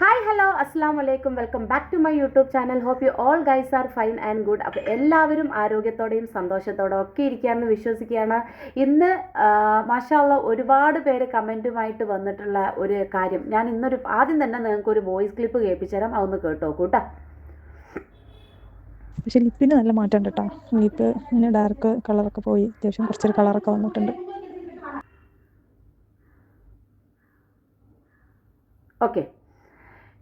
Hi hello അസ്സാം വലൈക്കും welcome back to my YouTube channel hope you all guys are fine and good അപ്പോൾ എല്ലാവരും ആരോഗ്യത്തോടെയും സന്തോഷത്തോടെയും ഒക്കെ ഇരിക്കുകയാണെന്ന് വിശ്വസിക്കുകയാണ്. ഇന്ന് മാഷാള്ള ഒരുപാട് പേര് കമന്റുമായിട്ട് വന്നിട്ടുള്ള ഒരു കാര്യം. ഞാൻ ഇന്നൊരു ആദ്യം തന്നെ നിങ്ങൾക്ക് ഒരു വോയിസ് ക്ലിപ്പ് കേൾപ്പിച്ചു തരാം അതൊന്ന് കേട്ടോ കൂട്ടാ പക്ഷെ ലിപ്പിന് നല്ല മാറ്റം കേട്ടോ ലിപ്പ് ഇങ്ങനെ ഡാർക്ക് കളറൊക്കെ പോയി. അത്യാവശ്യം കുറച്ചൊരു കളറൊക്കെ വന്നിട്ടുണ്ട്. ഓക്കെ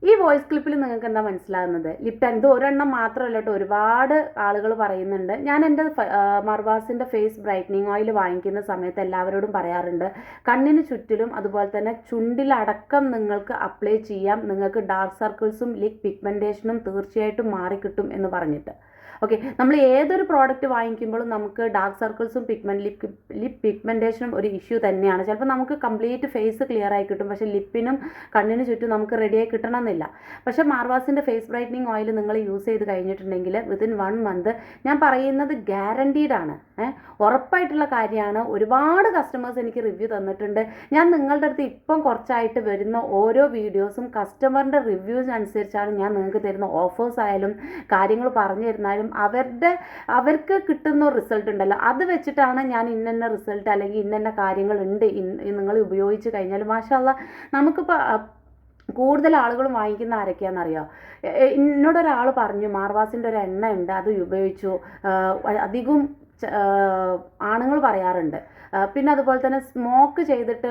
ഈ വോയിസ് ക്ലിപ്പിൽ നിങ്ങൾക്ക് എന്താ മനസ്സിലാകുന്നത്? ലിപ്റ്റൻ ഇത് ഒരെണ്ണം മാത്രമല്ല കേട്ടോ ഒരുപാട് ആളുകൾ പറയുന്നുണ്ട്. ഞാൻ എന്റെ മർവാസിന്റെ ഫേസ് ബ്രൈറ്റനിങ് ഓയിൽ വാങ്ങിക്കുന്ന സമയത്ത് എല്ലാവരോടും പറയാറുണ്ട്. കണ്ണിന് ചുറ്റിലും അതുപോലെ തന്നെ ചുണ്ടിലടക്കം നിങ്ങൾക്ക് അപ്ലൈ ചെയ്യാം. നിങ്ങൾക്ക് ഡാർക്ക് സർക്കിൾസും ലിക് പിഗ്മെന്റേഷനും തീർച്ചയായിട്ടും മാറിക്കിട്ടും എന്ന് പറഞ്ഞിട്ട്. ഓക്കെ നമ്മൾ ഏതൊരു പ്രോഡക്റ്റ് വാങ്ങിക്കുമ്പോഴും നമുക്ക് ഡാർക്ക് സർക്കിൾസും പിഗ്മെന്റ് ലിപ് ലിപ് പിഗ്മെന്റേഷനും ഒരു ഇഷ്യൂ തന്നെയാണ്. ചിലപ്പോൾ നമുക്ക് കംപ്ലീറ്റ് ഫേസ് ക്ലിയർ ആയി കിട്ടും പക്ഷേ ലിപ്പിനും കണ്ണിന് ചുറ്റും നമുക്ക് റെഡിയായി കിട്ടണമെന്നില്ല. പക്ഷേ മാർവാസിന്റെ ഫേസ് ബ്രൈറ്റനിങ് ഓയിൽ നിങ്ങൾ യൂസ് ചെയ്ത് കഴിഞ്ഞിട്ടുണ്ടെങ്കിൽ വിതിൻ വൺ മന്ത് ഞാൻ പറയുന്നത് ഗ്യാരണ്ടീഡ് ആണ്. ഉറപ്പായിട്ടുള്ള കാര്യമാണ്. ഒരുപാട് കസ്റ്റമേഴ്സ് എനിക്ക് റിവ്യൂ തന്നിട്ടുണ്ട്. ഞാൻ നിങ്ങളുടെ അടുത്ത് ഇപ്പം കുറച്ചായിട്ട് വരുന്ന ഓരോ വീഡിയോസും കസ്റ്റമറിന്റെ റിവ്യൂസ് അനുസരിച്ചാണ് ഞാൻ നിങ്ങൾക്ക് തരുന്ന ഓഫേഴ്സ് ആയാലും കാര്യങ്ങൾ പറഞ്ഞു തരുന്നാലും അവരുടെ അവർക്ക് കിട്ടുന്ന റിസൾട്ട് ഉണ്ടല്ലോ. അത് വെച്ചിട്ടാണ് ഞാൻ ഇന്നെ റിസൾട്ട് അല്ലെങ്കിൽ ഇന്നെ കാര്യങ്ങൾ ഉണ്ട് നിങ്ങൾ ഉപയോഗിച്ച് കഴിഞ്ഞാൽ. മാഷാല്ല നമുക്കിപ്പോൾ കൂടുതൽ ആളുകളും വാങ്ങിക്കുന്ന ആരൊക്കെയാണെന്നറിയോ? എന്നോടൊരാൾ പറഞ്ഞു മാർവാസിന്റെ ഒരു എണ്ണ ഉണ്ട് അത് ഉപയോഗിച്ചു. അധികവും ആണുങ്ങൾ പറയാറുണ്ട്. പിന്നെ അതുപോലെ തന്നെ സ്മോക്ക് ചെയ്തിട്ട്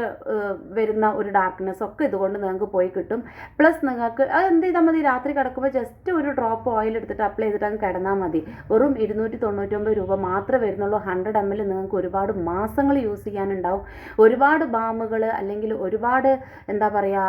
വരുന്ന ഒരു ഡാർക്ക്നെസ് ഒക്കെ ഇതുകൊണ്ട് നിങ്ങൾക്ക് പോയി കിട്ടും. പ്ലസ് നിങ്ങൾക്ക് അത് എന്ത് ചെയ്താൽ മതി? രാത്രി കിടക്കുമ്പോൾ ജസ്റ്റ് ഒരു ഡ്രോപ്പ് ഓയിൽ എടുത്തിട്ട് അപ്ലൈ ചെയ്തിട്ട് അങ്ങ് കിടന്നാൽ മതി. വെറും ഇരുന്നൂറ്റി തൊണ്ണൂറ്റൊമ്പത് രൂപ മാത്രമേ വരുന്നുള്ളൂ. ഹൺഡ്രഡ് എം എൽ നിങ്ങൾക്ക് ഒരുപാട് മാസങ്ങൾ യൂസ് ചെയ്യാനുണ്ടാവും. ഒരുപാട് ബാമുകൾ അല്ലെങ്കിൽ ഒരുപാട് എന്താ പറയുക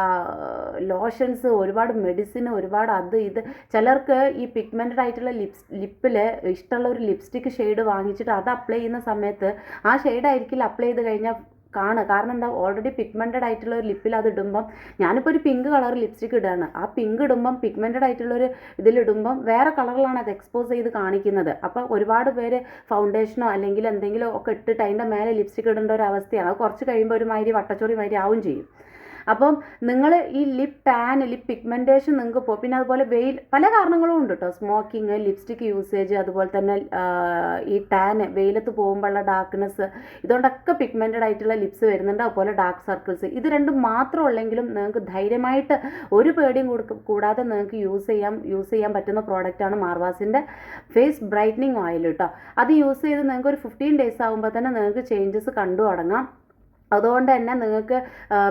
ലോഷൻസ് ഒരുപാട് മെഡിസിൻ ഒരുപാട് അത് ഇത്. ചിലർക്ക് ഈ പിഗ്മെന്റഡ് ആയിട്ടുള്ള ലിപ്സ് ലിപ്പിൽ ഇഷ്ടമുള്ള ഒരു ലിപ്സ്റ്റിക് ഷെയ്ഡ് വാങ്ങിച്ചിട്ട് അത് അപ്ലൈ ചെയ്യുന്ന സമയത്ത് ആ ഷെയ്ഡായിരിക്കില്ല അപ്ലൈ ചെയ്ത് കഴിഞ്ഞാൽ കാണുക. കാരണം എന്താ? ഓൾറെഡി പിഗ്മെന്റഡ് ആയിട്ടുള്ള ഒരു ലിപ്പിൽ അത് ഇടുമ്പം ഞാനിപ്പോൾ ഒരു പിങ്ക് കളർ ലിപ്സ്റ്റിക് ഇടുകയാണ് ആ പിങ്ക് ഇടുമ്പം പിഗ്മെന്റഡ് ആയിട്ടുള്ള ഒരു ഇതിലിടുമ്പം വേറെ കളറിലാണ് അത് എക്സ്പോസ് ചെയ്ത് കാണിക്കുന്നത്. അപ്പോൾ ഒരുപാട് പേര് ഫൗണ്ടേഷനോ അല്ലെങ്കിൽ എന്തെങ്കിലും ഒക്കെ ഇട്ടിട്ട് അതിന്റെ മേലെ ലിപ്സ്റ്റിക് ഇടേണ്ട ഒരു അവസ്ഥയാണ്. അത് കുറച്ച് കഴിയുമ്പോൾ ഒരു മാതിരി വട്ടച്ചോറി മാതിരി ആവും ചെയ്യും. അപ്പം നിങ്ങൾ ഈ ലിപ് ടാൻ ലിപ് പിഗ്മെന്റേഷൻ നിങ്ങൾക്ക് പോകും പിന്നെ അതുപോലെ വെയിൽ പല കാരണങ്ങളും ഉണ്ട് കേട്ടോ സ്മോക്കിങ് ലിപ്സ്റ്റിക് യൂസേജ് അതുപോലെ തന്നെ ഈ ടാൻ വെയിലത്ത് പോകുമ്പോഴുള്ള ഡാർക്ക്നെസ് ഇതുകൊണ്ടൊക്കെ പിഗ്മെന്റഡ് ആയിട്ടുള്ള ലിപ്സ് വരുന്നുണ്ട്. അതുപോലെ ഡാർക്ക് സർക്കിൾസ് ഇത് രണ്ടും മാത്രം ഉള്ളെങ്കിലും നിങ്ങൾക്ക് ധൈര്യമായിട്ട് ഒരു പേടിയും കൂടാതെ നിങ്ങൾക്ക് യൂസ് ചെയ്യാം യൂസ് ചെയ്യാൻ പറ്റുന്ന പ്രോഡക്റ്റാണ് മാർവാസിന്റെ ഫേസ് ബ്രൈറ്റനിങ് ഓയിൽ കേട്ടോ അത് യൂസ് ചെയ്ത് നിങ്ങൾക്ക് ഒരു ഫിഫ്റ്റീൻ ഡേയ്സ് ആകുമ്പോൾ തന്നെ നിങ്ങൾക്ക് ചേഞ്ചസ് കണ്ടു തുടങ്ങാം. അതുകൊണ്ട് തന്നെ നിങ്ങൾക്ക്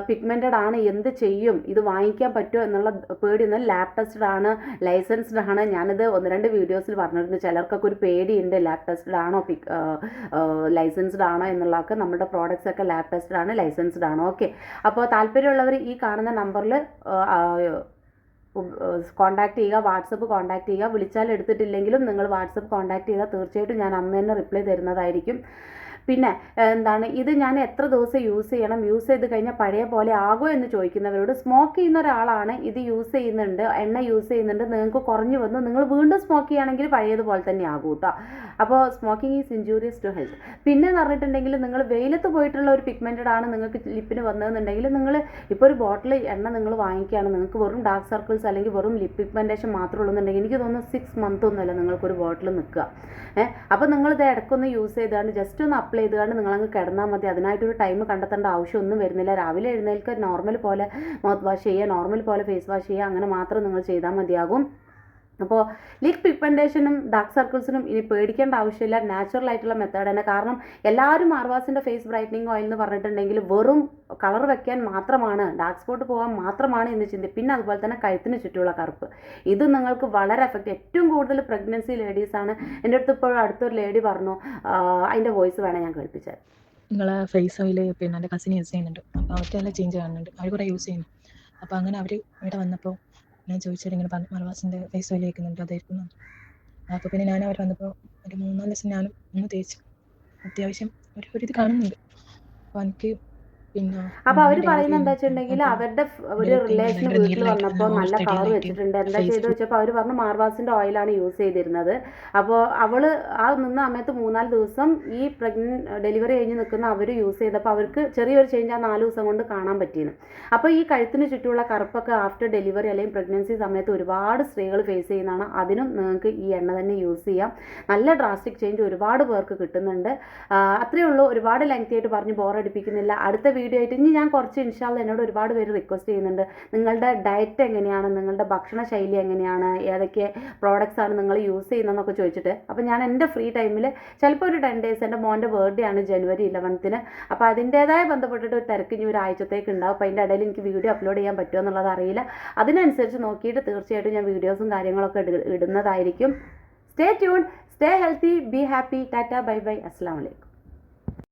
പിഗ്മെന്റഡ് ആണ് എന്ത് ചെയ്യും? ഇത് വാങ്ങിക്കാൻ പറ്റുമോ എന്നുള്ള പേടിയൊന്നും ലാബ് ടെസ്റ്റഡ് ആണ് ലൈസൻസ്ഡ് ആണ്. ഞാനിത് ഒന്ന് രണ്ട് വീഡിയോസിൽ പറഞ്ഞിരുന്നു ചിലർക്കൊക്കെ ഒരു പേടിയുണ്ട് ലാബ് ടെസ്റ്റഡ് ആണോ പിക് ലൈസൻസ്ഡ് ആണോ എന്നുള്ളതൊക്കെ. നമ്മുടെ പ്രോഡക്റ്റ്സ് ഒക്കെ ലാബ് ടെസ്റ്റഡ് ആണ് ലൈസൻസ്ഡ് ആണോ. ഓക്കെ അപ്പോൾ താല്പര്യമുള്ളവർ ഈ കാണുന്ന നമ്പറിൽ കോൺടാക്ട് ചെയ്യുക വാട്സപ്പ് കോൺടാക്ട് ചെയ്യുക. വിളിച്ചാൽ എടുത്തിട്ടില്ലെങ്കിലും നിങ്ങൾ വാട്സപ്പ് കോൺടാക്ട് ചെയ്യുക തീർച്ചയായിട്ടും ഞാൻ അന്ന് തന്നെ റിപ്ലൈ തരുന്നതായിരിക്കും. പിന്നെ എന്താണ് ഇത് ഞാൻ എത്ര ദിവസം യൂസ് ചെയ്യണം യൂസ് ചെയ്ത് കഴിഞ്ഞാൽ പഴയ പോലെ ആകുമോ എന്ന് ചോദിക്കുന്നവരോട് സ്മോക്ക് ചെയ്യുന്ന ഒരാളാണ് ഇത് യൂസ് ചെയ്യുന്നുണ്ട് എണ്ണ യൂസ് ചെയ്യുന്നുണ്ട് നിങ്ങൾക്ക് കുറഞ്ഞു വന്നു നിങ്ങൾ വീണ്ടും സ്മോക്ക് ചെയ്യുകയാണെങ്കിൽ പഴയതുപോലെ തന്നെ ആകും കേട്ടോ അപ്പോൾ smoking is injurious to health പിന്നെ എന്ന് പറഞ്ഞിട്ടുണ്ടെങ്കിൽ നിങ്ങൾ വെയിലത്ത് പോയിട്ടുള്ള ഒരു പിഗ്മെന്റഡ് ആണ് നിങ്ങൾക്ക് ലിപ്പിന് വന്നതെന്നുണ്ടെങ്കിൽ നിങ്ങൾ ഇപ്പോൾ ഒരു ബോട്ടിൽ എണ്ണ നിങ്ങൾ വാങ്ങിക്കുകയാണ് നിങ്ങൾക്ക് വെറും ഡാർക്ക് സർക്കിൾസ് അല്ലെങ്കിൽ വെറും ലിപ് പിഗ്മെന്റേഷൻ മാത്രമേ ഉള്ളൂന്നുണ്ടെങ്കിൽ എനിക്ക് തോന്നുന്നു സിക്സ് മന്ത് ഒന്നുമല്ല നിങ്ങൾക്കൊരു ബോട്ടിൽ നിൽക്കുക. ഏഹ് അപ്പോൾ നിങ്ങളിത് ഇടയ്ക്കൊന്ന് യൂസ് ചെയ്താണ് ജസ്റ്റ് ഒന്ന് അപ്ലൈ ചെയ്തുകൊണ്ട് നിങ്ങളങ്ങ് കിടന്നാൽ മതി. അതിനായിട്ടൊരു ടൈം കണ്ടെത്തേണ്ട ആവശ്യമൊന്നും വരുന്നില്ല. രാവിലെ എഴുന്നേൽക്കുക നോർമൽ പോലെ മൗത്ത് വാഷ് ചെയ്യുക നോർമൽ പോലെ ഫേസ് വാഷ് ചെയ്യുക അങ്ങനെ മാത്രം നിങ്ങൾ ചെയ്താൽ മതിയാകും. അപ്പോൾ ലിപ് പിഗ്മെന്റേഷനും ഡാർക്ക് സർക്കിൾസിനും ഇനി പേടിക്കേണ്ട ആവശ്യമില്ല. നാച്ചുറൽ ആയിട്ടുള്ള മെത്തേഡ് തന്നെ. കാരണം എല്ലാവരും മാർവാസിന്റെ ഫേസ് ബ്രൈറ്റനിങ് ഓയിൽ എന്ന് പറഞ്ഞിട്ടുണ്ടെങ്കിൽ വെറും കളർ വെക്കാൻ മാത്രമാണ് ഡാർക്ക് സ്പോട്ട് പോകാൻ മാത്രമാണ് എന്ന് ചിന്തി പിന്നെ അതുപോലെ തന്നെ കഴുത്തിന് ചുറ്റുമുള്ള കറുപ്പ്. ഇത് നിങ്ങൾക്ക് വളരെ എഫക്റ്റ് ഏറ്റവും കൂടുതൽ പ്രഗ്നൻസി ലേഡീസാണ് എന്റെ അടുത്ത് ഇപ്പോഴും അടുത്തൊരു ലേഡി പറഞ്ഞു അതിന്റെ വോയിസ് വേണം ഞാൻ കേൾപ്പിച്ചത് നിങ്ങളെ ഫേസ് ഓയിൽ പിന്നെ എന്റെ കസിൻ യൂസ് ചെയ്യുന്നുണ്ട്. അപ്പോൾ അവർക്ക് നല്ല ചേഞ്ച് കാണുന്നുണ്ട്. അവർ കുറേ യൂസ് ചെയ്യുന്നു. അപ്പോൾ അങ്ങനെ അവർ ഇവിടെ വന്നപ്പോൾ ഞാൻ ചോദിച്ചത് ഇങ്ങനെ പറഞ്ഞു ഫേസ് ഓയിൽ വയ്ക്കുന്നുണ്ട് അപ്പോൾ പിന്നെ ഞാൻ അവർ വന്നപ്പോൾ ഒരു മൂന്നാൽ ദിവസം ഞാനും ഒന്ന് തേച്ചു. അത്യാവശ്യം ഒരു ഒരു ഇത് കാണുന്നുണ്ട്. അപ്പോൾ എനിക്ക് അപ്പൊ അവർ പറയുന്നത് എന്താ വെച്ചിട്ടുണ്ടെങ്കിൽ അവരുടെ ഒരു റിലേഷൻ വീട്ടിൽ വന്നപ്പോ വന്നപ്പോൾ നല്ല കളർ വെച്ചിട്ടുണ്ട്. എന്താ ചെയ്ത് വെച്ചപ്പോൾ അവർ പറഞ്ഞു മാർവാസിന്റെ ഓയിലാണ് യൂസ് ചെയ്തിരുന്നത്. അപ്പോൾ അവൾ ആ നിന്ന സമയത്ത് മൂന്നാൽ ദിവസം ഈ പ്രഗ്നന്റ് ഡെലിവറി കഴിഞ്ഞ് നിൽക്കുന്ന അവർ യൂസ് ചെയ്തപ്പോൾ അവർക്ക് ചെറിയൊരു ചേഞ്ച് ആ നാല് ദിവസം കൊണ്ട് കാണാൻ പറ്റിയിരുന്നു അപ്പോൾ ഈ കഴുത്തിന് ചുറ്റുമുള്ള കറുപ്പൊക്കെ ആഫ്റ്റർ ഡെലിവറി അല്ലെങ്കിൽ പ്രഗ്നൻസി സമയത്ത് ഒരുപാട് സ്ത്രീകൾ ഫേസ് ചെയ്യുന്നതാണ്. അതിനും നിങ്ങൾക്ക് ഈ എണ്ണ തന്നെ യൂസ് ചെയ്യാം. നല്ല ഡ്രാസ്റ്റിക് ചേഞ്ച് ഒരുപാട് പേർക്ക് കിട്ടുന്നുണ്ട്. അത്രയേ ഉള്ളൂ. ഒരുപാട് ലെങ്തി ആയിട്ട് പറഞ്ഞ് ബോറടിപ്പിക്കുന്നില്ല അടുത്ത വീഡിയോ ആയിട്ട്. ഇനി ഞാൻ കുറച്ച് ഇൻഷാല്ല എന്നോട് ഒരുപാട് പേര് റിക്വസ്റ്റ് ചെയ്യുന്നുണ്ട്. നിങ്ങളുടെ ഡയറ്റ് എങ്ങനെയാണ്? നിങ്ങളുടെ ഭക്ഷണ ശൈലി എങ്ങനെയാണ്? ഏതൊക്കെ പ്രോഡക്റ്റ്സ് ആണ് നിങ്ങൾ യൂസ് ചെയ്യുന്നതെന്നൊക്കെ ചോദിച്ചിട്ട്. അപ്പോൾ ഞാൻ എന്റെ ഫ്രീ ടൈമിൽ ചിലപ്പോൾ ഒരു ടെൻ ഡേയ്സ് എന്റെ മോന്റെ ബർത്ത്ഡേ ആണ് ജനുവരി ഇലവൻത്തിന് അപ്പോൾ അതിന്റേതായ ബന്ധപ്പെട്ടിട്ട് ഒരു തിരക്ക് ഇനി ഒരാഴ്ചത്തേക്ക് ഉണ്ടാവും. അപ്പോൾ അതിന്റെ ഇടയിൽ എനിക്ക് വീഡിയോ അപ്ലോഡ് ചെയ്യാൻ പറ്റുമോ എന്നുള്ളത് അറിയില്ല. അതിനനുസരിച്ച് നോക്കിയിട്ട് തീർച്ചയായിട്ടും ഞാൻ വീഡിയോസും കാര്യങ്ങളൊക്കെ ഇട- ഇടുന്നതായിരിക്കും. Stay tune stay healthy be happy tata bye bye അസ്സാം വലൈക്കും